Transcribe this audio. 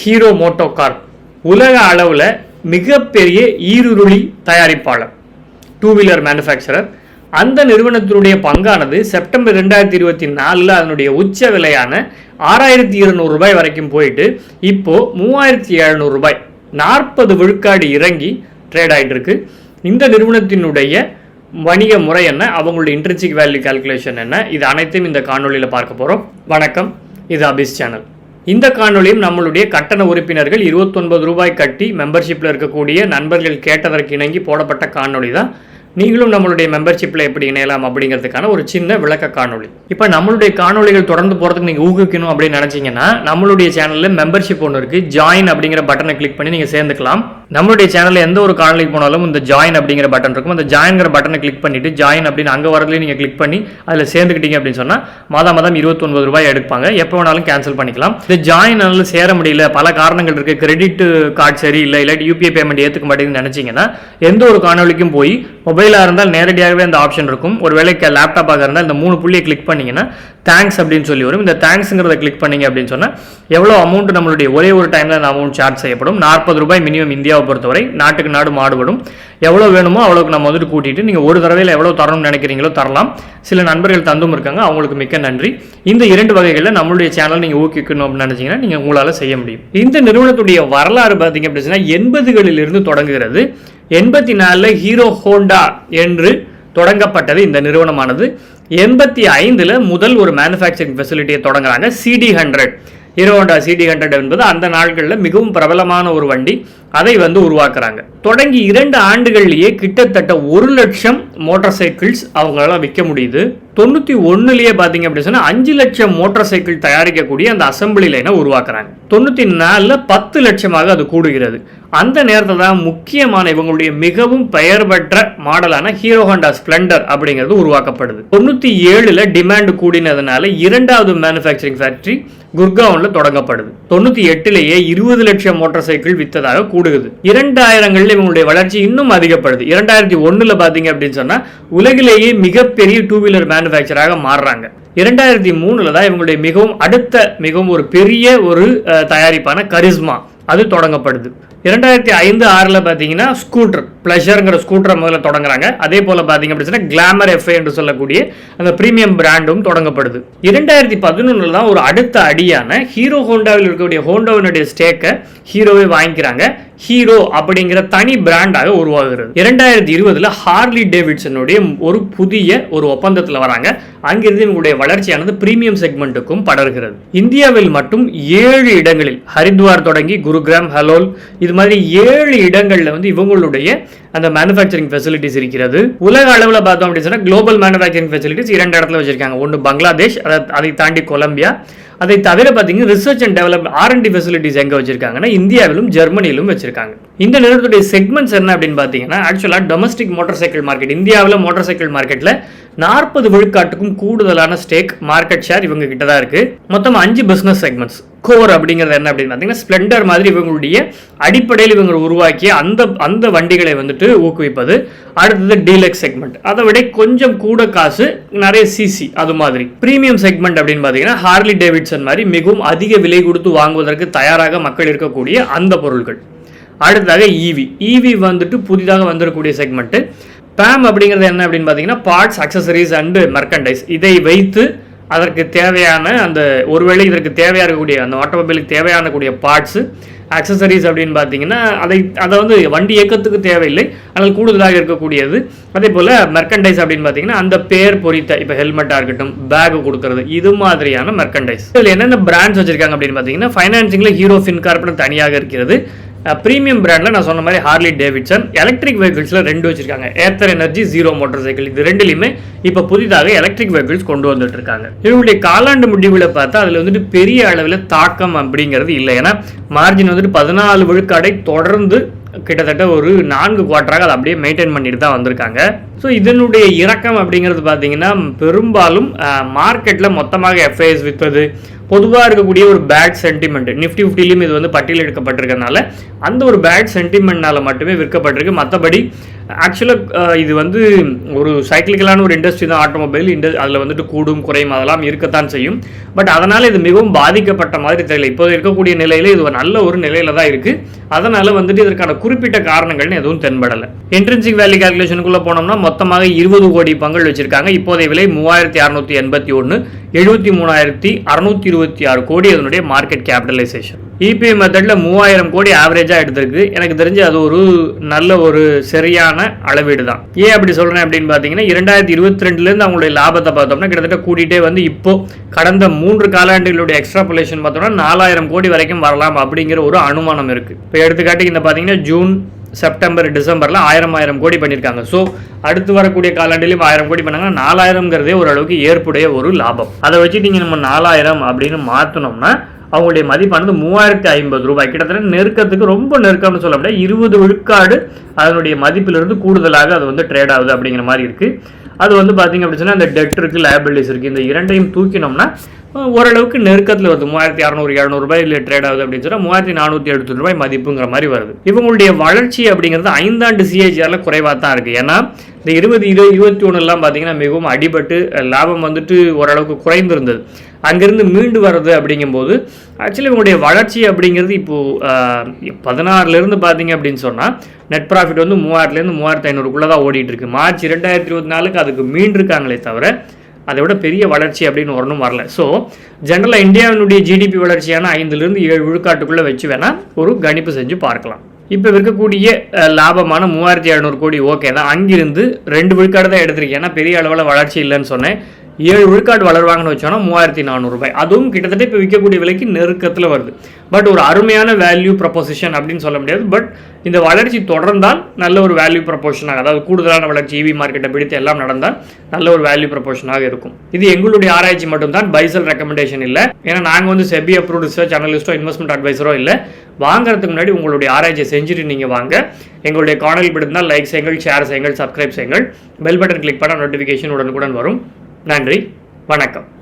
Hero Moto car. உலக அளவில் மிகப்பெரிய ஈருருளி தயாரிப்பாளர் டூ வீலர் மேனுஃபேக்சரர் அந்த நிறுவனத்தினுடைய பங்கானது செப்டம்பர் ரெண்டாயிரத்தி இருபத்தி நாலில் அதனுடைய உச்ச விலையான ஆறாயிரத்தி இருநூறு ரூபாய் வரைக்கும் போயிட்டு இப்போ மூவாயிரத்தி எழுநூறு ரூபாய். நாற்பது விழுக்காடு இறங்கி ட்ரேட் ஆயிட்டு இருக்கு. இந்த நிறுவனத்தினுடைய வணிக முறை என்ன? அவங்களுடைய இன்ட்ரென்சிக் வேல்யூ கால்குலேஷன் என்ன? இது அனைத்தையும் இந்த காணொளியில் பார்க்க போகிறோம் வணக்கம். இது அபிஸ் சேனல் இந்த காணொளியும் நம்மளுடைய கட்டண உறுப்பினர்கள் 29 ரூபாய் கட்டி மெம்பர்ஷிப்பில் இருக்கக்கூடிய நண்பர்கள் கேட்டதற்கு இணங்கி போடப்பட்ட காணொளி தான் நீங்களும் நம்மளுடைய மெம்பர்ஷிப்பில் எப்படி இணையலாம் அப்படிங்கிறதுக்கான ஒரு சின்ன விளக்க காணொளி. இப்போ நம்மளுடைய காணொளிகள் தொடர்ந்து போகிறதுக்கு நீங்கள் ஊக்குவிக்கணும் அப்படின்னு நினச்சிங்கன்னா நம்மளுடைய சேனலில் மெம்பர்ஷிப் ஒன்று இருக்குது ஜாயின் அப்படிங்கிற பட்டனை கிளிக் பண்ணி நீங்கள் சேர்ந்துக்கலாம். நம்மளுடைய சேனலில் எந்த ஒரு காணொலிக்கு போனாலும் இந்த ஜாயின் அப்படிங்கிற பட்டன் இருக்கும். அந்த ஜாயின்கிற பட்டனை கிளிக் பண்ணிட்டு ஜாயின் அப்படின்னு அங்கே வரதுலேயும் நீங்கள் கிளிக் பண்ணி அதில் சேர்ந்துக்கிட்டீங்க அப்படின்னு சொன்னால் மாதம் மாதம் இருபத்தொன்பது ரூபாய் எடுப்பாங்க. எப்போ வேணாலும் கேன்சல் பண்ணிக்கலாம். இந்த ஜாயின் அதில் சேர முடியல பல காரணங்கள் இருக்குது கிரெடிட் கார்டு சரி இல்லை இல்லாட்டி யூபிஐ பேமெண்ட் ஏற்றுக்க மாட்டேங்குதுன்னு நினச்சிங்கன்னா எந்த ஒரு காணொலிக்கும் போய் மொபைலாக இருந்தால் நேரடியாகவே அந்த ஆப்ஷன் இருக்கும். ஒரு வேலைக்கு லேப்டாப்பாக இருந்தால் இந்த மூணு புள்ளியை கிளிக் பண்ணீங்கன்னா தேங்க்ஸ் அப்படின்னு சொல்லி வரும். இந்த தேங்க்ஸுங்கிறத கிளிக் பண்ணீங்க அப்படின்னு சொன்னால் எவ்வளோ அமௌண்ட் நம்மளுடைய ஒரே ஒரு டைமில் அந்த அமௌண்ட் சார்ஜ் செய்யப்படும்? நாற்பது ரூபாய் மினிமம் இந்தியாவை பொறுத்தவரை நாட்டுக்கு நாடு மாடுபடும். எவ்வளோ வேணுமோ அவ்வளோக்கு நம்ம வந்துட்டு கூட்டிட்டு நீங்கள் ஒரு தடவையில் எவ்வளோ தரணும்னு நினைக்கிறீங்களோ தரலாம். சில நண்பர்கள் தந்தும் இருக்காங்க அவங்களுக்கு மிக்க நன்றி. இந்த இரண்டு வகைகளில் நம்மளுடைய சேனல் நீங்கள் ஊக்கிக்கணும் அப்படின்னு நினச்சிங்கன்னா நீங்கள் உங்களால் செய்ய முடியும். இந்த நிறுவனத்துடைய வரலாறு பார்த்தீங்க அப்படின்னு சொன்னால் எண்பதுகளிலிருந்து தொடங்குகிறது. எண்பத்தி நாலில் ஹீரோ ஹோண்டா என்று தொடங்கப்பட்டது இந்த நிறுவனமானது. எண்பத்தி ஐந்தில் முதல் ஒரு மேனுஃபேக்சரிங் ஃபெசிலிட்டியை தொடங்குறாங்க. CD hundred Hero Honda CD hundred என்பது அந்த நாட்களில் மிகவும் பிரபலமான ஒரு வண்டி. அதை வந்து உருவாக்குறாங்க. தொடங்கி இரண்டு ஆண்டுகள்லேயே கிட்டத்தட்ட ஒரு லட்சம் மோட்டார் சைக்கிள்ஸ் அவங்களால விற்க முடியுது. தொண்ணூற்றி ஒன்றுலேயே பார்த்தீங்க அப்படின்னு சொன்னால் அஞ்சு லட்சம் மோட்டார் சைக்கிள் தயாரிக்கக்கூடிய அந்த அசம்பிளி லைனை உருவாக்குறாங்க. தொண்ணூற்றி நாலில் பத்து லட்சமாக அது கூடுகிறது. அந்த நேரத்தில் தான் முக்கியமான இவங்களுடைய மிகவும் பெயர் பெற்ற மாடலான ஹீரோ ஹோண்டா ஸ்ப்ளெண்டர் அப்படிங்கிறது உருவாக்கப்படுது. தொண்ணூற்றி ஏழில் டிமாண்ட் கூடினதுனால இரண்டாவது மேனுஃபேக்சரிங் ஃபேக்ட்ரி குர்காவில் தொடங்கப்படுது. தொண்ணூற்றி எட்டுலேயே இருபது லட்சம் மோட்டார் சைக்கிள் வித்ததாக கூடுகுது. இரண்டாயிரங்களில் இவங்களுடைய வளர்ச்சி இன்னும் அதிகப்படுது. இரண்டாயிரத்தி ஒன்றில் பார்த்தீங்க அப்படின்னு சொன்னால் உலகிலேயே மிகப்பெரிய டூ வீலர் மேனுஃபேக்சராக மாறுறாங்க. இரண்டாயிரத்தி மூணில் தான் இவங்களுடைய மிகவும் அடுத்த மிகவும் ஒரு பெரிய ஒரு தயாரிப்பான கரிஸ்மா. அது தொடங்கப்படுது. இரண்டாயிரத்தி ஐந்து ஆறில் பார்த்தீங்கன்னா ஸ்கூட்டர் ப்ளஷருங்கிற ஸ்கூட்டரை முதல்ல தொடங்குறாங்க. அதே போல் பார்த்தீங்க அப்படின்னு கிளாமர் எஃப்ஐ என்று சொல்லக்கூடிய அந்த ப்ரீமியம் பிராண்டும் தொடங்கப்படுது. இரண்டாயிரத்தி பதினொன்றில் தான் ஒரு அடுத்த அடியான ஹீரோ ஹோண்டாவில் இருக்கக்கூடிய ஹோண்டாவினுடைய ஸ்டேக்கை ஹீரோவே வாங்கிக்கிறாங்க. ஹீரோ அப்படிங்கிற தனி பிராண்டாக உருவாகிறது. இரண்டாயிரத்தி இருபதுல ஹார்லி டேவிட்சனுடைய ஒரு புதிய ஒரு ஒப்பந்தத்தில் வராங்க. அங்கிருந்து இவங்களுடைய வளர்ச்சியானது பிரீமியம் செக்மெண்ட்டுக்கும் படர்கிறது. இந்தியாவில் மட்டும் ஏழு இடங்களில் ஹரித்வார் தொடங்கி குருகிராம் ஹலோல் இது மாதிரி ஏழு இடங்களில் வந்து இவங்களுடைய அந்த மேனுஃபேக்சரிங் ஃபெசிலிட்டிஸ் இருக்கிறது. உலக அளவில் பார்த்தோம் அப்படின்னு சொன்னால் குளோபல் மேனுஃபேக்சரிங் ஃபெசிலிட்டிஸ் இரண்டு இடத்துல வச்சிருக்காங்க. ஒன்று பங்களாதேஷ் அதை அதை தாண்டி கொலம்பியா அதை தவிர பார்த்தீங்கன்னா research and develop R and D facilities எங்கே வச்சிருக்காங்கன்னா இந்தியாவிலும் ஜெர்மனியிலும் வச்சிருக்காங்க. இந்த நிறுவனத்துடைய செக்மெண்ட்ஸ் என்ன அப்படின்னு பார்த்தீங்கன்னா ஆக்சுவலாக டொமஸ்டிக் மோட்டார் சைக்கிள் மார்க்கெட் இந்தியாவில் மோட்டார் சைக்கிள் மார்க்கெட்டில் நாற்பது விழுக்காட்டுக்கும் கூடுதலான ஸ்டேக் மார்க்கெட் ஷேர் இவங்க கிட்ட தான் இருக்குது மொத்தம் அஞ்சு பிஸ்னஸ் செக்மெண்ட்ஸ் அக்கோர் அப்படிங்கிறது என்ன அப்படின்னு பார்த்தீங்கன்னா ஸ்ப்ளெண்டர் மாதிரி இவங்களுடைய அடிப்படையில் இவங்க உருவாக்கிய அந்த அந்த வண்டிகளை வந்துட்டு ஊக்குவிப்பது. அடுத்தது டீலக்ஸ் செக்மெண்ட் அதை விட கொஞ்சம் கூட காசு நிறைய சிசி அது மாதிரி. ப்ரீமியம் செக்மெண்ட் அப்படின்னு பார்த்தீங்கன்னா ஹார்லி டேவிட்சன் மாதிரி மிகவும் அதிக விலை கொடுத்து வாங்குவதற்கு தயாராக மக்கள் இருக்கக்கூடிய அந்த பொருட்கள் அடுத்ததாக ஈவி ஈவி வந்துட்டு புதிதாக வந்திருக்கக்கூடிய செக்மெண்ட்டு பேம் அப்படிங்கிறது என்ன அப்படின்னு பார்த்தீங்கன்னா பார்ட்ஸ் அக்சசரிஸ் அண்டு மெர்கண்டைஸ் இதை வைத்து அதற்கு தேவையான அந்த ஒருவேளை இதற்கு தேவையாக இருக்கக்கூடிய அந்த ஆட்டோமொபைலுக்கு தேவையான கூடிய பார்ட்ஸு அக்சசரிஸ் அப்படின்னு பார்த்தீங்கன்னா அதை அதை வந்து வண்டி இயக்கத்துக்கு தேவையில்லை ஆனால் கூடுதலாக இருக்கக்கூடியது. அதே போல் மெர்கண்டைஸ் அப்படின்னு பார்த்தீங்கன்னா அந்த பேர் பொறித்த இப்போ ஹெல்மெட்டாக இருக்கட்டும் பேக் கொடுக்கறது இது மாதிரியான மெர்கண்டைஸ் இதில் என்னென்ன பிராண்ட்ஸ் வச்சுருக்காங்க அப்படின்னு பார்த்தீங்கன்னா ஃபைனான்சிங்கில் ஹீரோ ஃபின்கார்ப்னு தனியாக இருக்கிறது. ப்ரீமியம் பிராண்டில் நான் சொன்ன மாதிரி ஹார்லி டேவிட்சன் எலக்ட்ரிக் வெஹிக்கிள்ஸில் ரெண்டு வச்சிருக்காங்க. Ather energy Zero motorcycle இது ரெண்டுலையுமே இப்போ புதிதாக எலக்ட்ரிக் வெஹிக்கிள்ஸ் கொண்டு வந்துட்டு இருக்காங்க. இவங்களுடைய காலாண்டு முடிவில் பார்த்தா அதில் வந்துட்டு பெரிய அளவில் தாக்கம் அப்படிங்கிறது இல்லை. ஏன்னா மார்ஜின் வந்துட்டு பதினாலு விழுக்காடை தொடர்ந்து கிட்டத்தட்ட ஒரு நான்கு குவார்ட்டராக அதை அப்படியே மெயின்டைன் பண்ணிட்டு தான் வந்திருக்காங்க. ஸோ இதனுடைய இறக்கம் அப்படிங்கிறது பார்த்தீங்கன்னா பெரும்பாலும் மார்க்கெட்டில் மொத்தமாக எஃப்ஐஎஸ் விற்பது பொதுவாக இருக்கக்கூடிய ஒரு பேட் சென்டிமெண்ட் நிஃப்டி ஃபிஃப்டிலையும் இது வந்து பட்டியல் எடுக்கப்பட்டிருக்கனால அந்த ஒரு பேட் சென்டிமெண்ட்னால மட்டுமே விற்கப்பட்டிருக்கு. மற்றபடி ஆக்சுவலாக இது வந்து ஒரு சைக்கிளிக்கலான ஒரு இண்டஸ்ட்ரி தான். ஆட்டோமொபைல் இண்ட அதில் வந்துட்டு கூடும் குறையும் அதெல்லாம் இருக்கத்தான் செய்யும். பட் அதனால் இது மிகவும் பாதிக்கப்பட்ட மாதிரி தெரியல. இப்போது இருக்கக்கூடிய நிலையில் இது ஒரு நல்ல ஒரு நிலையில் தான் இருக்குது அதனால் வந்துட்டு இதற்கான குறிப்பிட்ட காரணங்கள்னு எதுவும் தென்படலை. என்ட்ரன்சிக் வேல்யூ கால்குலேஷனுக்குள்ளே போனோம்னா மொத்தமாக இருபது கோடி பங்கள் வச்சுருக்காங்க. இப்போதைய விலை மூவாயிரத்தி அறநூற்றி எண்பத்தி ஒன்று எழுபத்தி மூணாயிரத்தி அறுநூத்தி இருபத்தி ஆறு கோடி அதனுடைய மார்க்கெட் கேபிட்டலைசேஷன் இபிஐ மெத்தடில் மூவாயிரம் கோடி ஆவரேஜாக எடுத்திருக்கு. எனக்கு தெரிஞ்சு அது ஒரு நல்ல ஒரு சரியான அளவீடு தான். ஏன் அப்படி சொல்கிறேன் அப்படின்னு பார்த்தீங்கன்னா இரண்டாயிரத்தி இருபத்தி ரெண்டுலேருந்து அவங்களுடைய லாபத்தை பார்த்தோம்னா கிட்டத்தட்ட கூட்டிகிட்டே வந்து இப்போது கடந்த மூன்று காலாண்டுகளுடைய எக்ஸ்ட்ராபுலேஷன் பார்த்தோம்னா நாலாயிரம் கோடி வரைக்கும் வரலாம் அப்படிங்கிற ஒரு அனுமானம் இருக்குது இப்போ எடுத்துக்காட்டுக்கு இந்த பார்த்தீங்கன்னா ஜூன் செப்டம்பர் டிசம்பரில் ஆயிரம் ஆயிரம் கோடி பண்ணியிருக்காங்க ஸோ அடுத்து வரக்கூடிய காலாண்டிலையும் ஆயிரம் கோடி பண்ணாங்கன்னா நாலாயிரம்ங்கிறதே ஓரளவுக்கு ஏற்புடைய ஒரு லாபம். அதை வச்சு நீங்கள் நம்ம நாலாயிரம் அப்படின்னு மாற்றினோம்னா அவங்களுடைய மதிப்பானது மூவாயிரத்தி ஐம்பது ரூபாய். கிட்டத்தட்ட நெருக்கத்துக்கு ரொம்ப நெருக்கம்னு சொல்ல முடியாது. இருபது விழுக்காடு அதனுடைய மதிப்பிலிருந்து கூடுதலாக அது வந்து ட்ரேட் ஆகுது அப்படிங்கிற மாதிரி இருக்குது அது வந்து பார்த்தீங்க அப்படின்னு சொன்னால் இந்த டெட் இருக்குது லைபிலிட்டிஸ் இருக்குது இந்த இரண்டையும் தூக்கினோம்னா ஓரளவுக்கு நெருக்கத்தில் வருது. மூவாயிரத்தி அறநூறு இரநூறுபாயில் ட்ரேட் ஆகுது அப்படின்னு சொன்னால் மூவாயிரத்தி நானூற்றி எழுபத்தி ரூபாய் மதிப்புங்கிற மாதிரி வருது. இவங்களுடைய வளர்ச்சி அப்படிங்கிறது ஐந்தாண்டு சிஏஜிஆரில் குறைவாக தான் இருக்குது ஏன்னா இந்த இருபது இருபது இருபத்தி ஒன்றுலாம் பார்த்தீங்கன்னா மிகவும் அடிபட்டு லாபம் வந்துட்டு ஓரளவுக்கு குறைந்திருந்தது. அங்கேருந்து மீண்டு வர்றது அப்படிங்கும்போது ஆக்சுவலி உங்களுடைய வளர்ச்சி அப்படிங்கிறது இப்போது பதினாறுலேருந்து பார்த்தீங்க அப்படின்னு சொன்னால் நெட் ப்ராஃபிட் வந்து மூவாயிரத்துலேருந்து மூவாயிரத்து ஐநூறுக்குள்ளே தான் ஓடிட்டு இருக்கு மார்ச் ரெண்டாயிரத்தி இருபத்தி நாலுக்கு அதுக்கு மீண்டிருக்காங்களே தவிர அதை விட பெரிய வளர்ச்சி அப்படின்னு ஒன்றும் வரல. ஸோ ஜென்ரலாக இந்தியாவினுடைய ஜிடிபி வளர்ச்சியான ஐந்துலேருந்து ஏழு விழுக்காட்டுக்குள்ளே வச்சு வேணால் ஒரு கணிப்பு செஞ்சு பார்க்கலாம். இப்போ இருக்கக்கூடிய லாபமான மூவாயிரத்தி எழுநூறு கோடி ஓகே தான். அங்கிருந்து ரெண்டு விழுக்காடு தான் எடுத்திருக்கேன். ஏன்னா பெரிய அளவில் வளர்ச்சி இல்லைன்னு சொன்னேன். ஏழு விழுக்காடு வளர்வாங்கன்னு வச்சோன்னா மூவாயிரத்தி நானூறுபாய் அதுவும் கிட்டத்தட்ட இப்போ விற்கக்கூடிய விலைக்கு நெருக்கத்தில் வருது. பட் ஒரு அருமையான வேல்யூ ப்ரப்போசிஷன் அப்படின்னு சொல்ல முடியாது. பட் இந்த வளர்ச்சி தொடர்ந்தால் நல்ல ஒரு வேல்யூ ப்ரப்போஷனாக அதாவது கூடுதலான வளர்ச்சி இவி மார்க்கெட்டை பிடித்து எல்லாம் நடந்தால் நல்ல ஒரு வேல்யூ ப்ரப்போஷனாக இருக்கும். இது எங்களுடைய ஆராய்ச்சி மட்டும்தான் பைசல் ரெக்கமெண்டேஷன் இல்லை. ஏன்னா நாங்கள் வந்து செபி அப்ரூவ் ரிசர்ச் அனலிஸ்டோ இன்வெஸ்ட்மெண்ட் அட்வைசரோ இல்லை. வாங்குறதுக்கு முன்னாடி உங்களுடைய ஆராய்ச்சியை செஞ்சுட்டு நீங்கள் வாங்க. எங்களுடைய காணொலி பிடித்தால் லைக் செய்யுங்கள் ஷேர் செய்யுங்கள் சப்ஸ்கிரைப் செய்யுங்கள். பெல் பட்டன் கிளிக் பண்ணால் நோட்டிஃபிகேஷன் உடனுக்குடன் வரும். நன்றி வணக்கம்.